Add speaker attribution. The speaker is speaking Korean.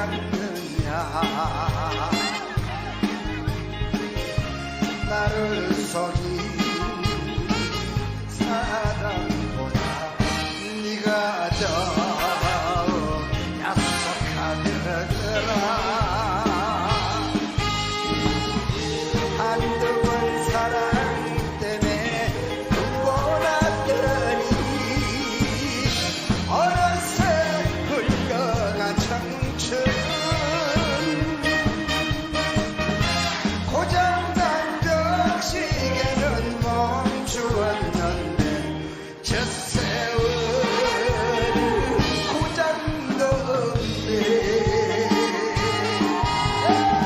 Speaker 1: 하겠느냐. 나를 속이 사람보다 네가 더 약속하더라.